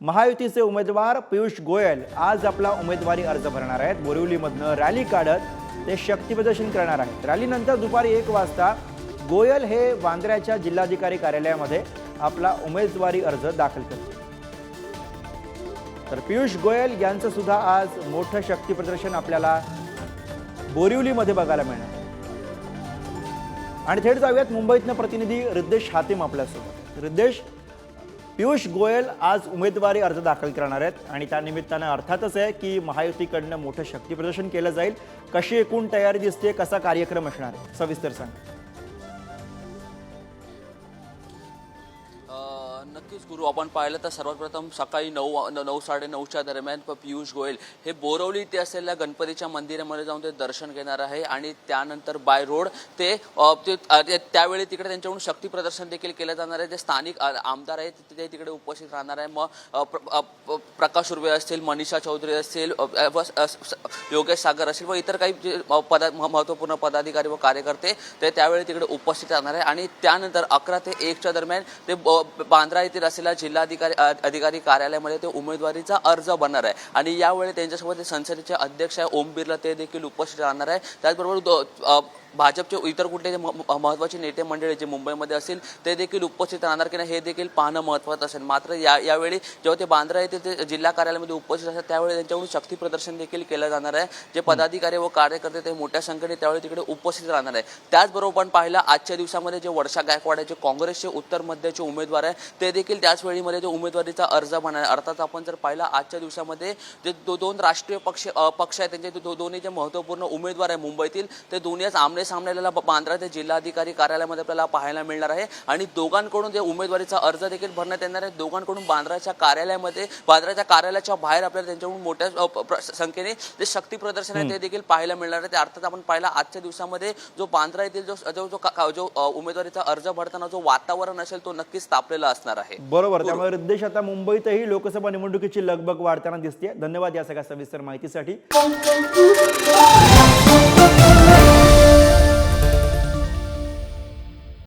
महायुतीचे उमेदवार पियुष गोयल आज आपला उमेदवारी अर्ज भरणार आहेत. बोरिवलीमधनं रॅली काढत ते शक्तीप्रदर्शन करणार आहेत. रॅलीनंतर दुपारी एक वाजता गोयल हे वांद्र्याच्या जिल्हाधिकारी कार्यालयामध्ये आपला उमेदवारी अर्ज दाखल करतील. तर पियुष गोयल यांचं सुद्धा आज मोठं शक्तीप्रदर्शन आपल्याला बोरिवलीमध्ये बघायला मिळणार आणि थेट जाऊयात मुंबईतनं प्रतिनिधी रिद्देश हातीम आपल्यासोबत. रिद्देश पियुष गोयल आज उमेदवारी अर्ज दाखल करणार आहेत आणि त्यानिमित्तानं अर्थातच आहे की महायुतीकडनं मोठं शक्तीप्रदर्शन केलं जाईल. कशी एकूण तयारी दिसते कसा कार्यक्रम असणार? आहे सविस्तर सांग. नक्कीच गुरु. आपण पाहिलं तर सर्वात प्रथम सकाळी नऊ नऊ साडे नऊच्या दरम्यान प- पियुष गोयल हे बोरवली इथे असलेल्या गणपतीच्या मंदिरामध्ये जाऊन ते दर्शन घेणार आहे आणि त्यानंतर बाय रोड ते ते त्यावेळी तिकडे त्यांच्याकडून शक्ती प्रदर्शन देखील केलं जाणार आहे. जे स्थानिक आमदार आहेत ते तिकडे उपस्थित राहणार आहे. मग प्रकाश उर्वे असतील मनीषा चौधरी असतील व- योगेश सागर असतील व इतर काही जे पदा म- महत्त्वपूर्ण पदाधिकारी व कार्यकर्ते ते त्यावेळी तिकडे उपस्थित राहणार आहे. आणि त्यानंतर अकरा ते एकच्या दरम्यान ते ब- बांद्रा येथील असलेल्या जिल्हाधिकारी अधिकारी कार्यालयामध्ये ते उमेदवारीचा अर्ज बनणार आहे. आणि यावेळी त्यांच्यासोबत ते संसदेचे अध्यक्ष आहे ओम बिर्ला ते देखील उपस्थित राहणार आहे. त्याचबरोबर दो- भाजपचे इतर कुठले जे म- महत्त्वाचे नेते मंडळी जे मुंबईमध्ये असतील ते देखील उपस्थित राहणार की नाही हे देखील पाहणं महत्त्वाचं असेल. मात्र या यावेळी जेव्हा ते बांद्रा येथे ते जिल्हा कार्यालयामध्ये उपस्थित असतात त्यावेळी त्यांच्याकडून शक्ती प्रदर्शन देखील केलं जाणार आहे. जे पदाधिकारी व कार्यकर्ते ते मोठ्या संख्येने त्यावेळी तिकडे उपस्थित राहणार आहे. त्याचबरोबर आपण पाहिलं आजच्या दिवसामध्ये जे वर्षा गायकवाड आहे जे काँग्रेसचे उत्तर मध्याचे उमेदवार आहे ते देखील त्याच वेळीमध्ये जे उमेदवारीचा अर्ज भरणार आहे. अर्थात आपण जर पाहिलं आजच्या दिवसामध्ये जे दो दोन राष्ट्रीय पक्ष पक्ष आहेत त्यांचे दो- दोन्ही जे महत्त्वपूर्ण उमेदवार आहे मुंबईतील ते दोन्ही आज आमने सामने आपल्याला बांद्रा ते जिल्हाधिकारी कार्यालयामध्ये आपल्याला पाहायला मिळणार आहे. आणि दोघांकडून जे उमेदवारीचा अर्ज देखील भरण्यात येणार आहे दोघांकडून बांद्राच्या कार्यालयामध्ये बांद्राच्या कार्यालयाच्या बाहेर आपल्याला त्यांच्याकडून मोठ्या संख्येने जे शक्ती प्रदर्शन आहे ते देखील पाहायला मिळणार आहे. ते अर्थात आपण पाहिला आजच्या दिवसामध्ये जो बांद्रा येथील जो जो जो उमेदवारीचा अर्ज भरताना जो वातावरण असेल तो नक्कीच तापलेला असणार आहे. बरोबर त्यामुळे रिद्देश आता मुंबईतही लोकसभा निवडणुकीची लगबग वाढताना दिसते धन्यवाद या सगळ्या सविस्तर माहितीसाठी.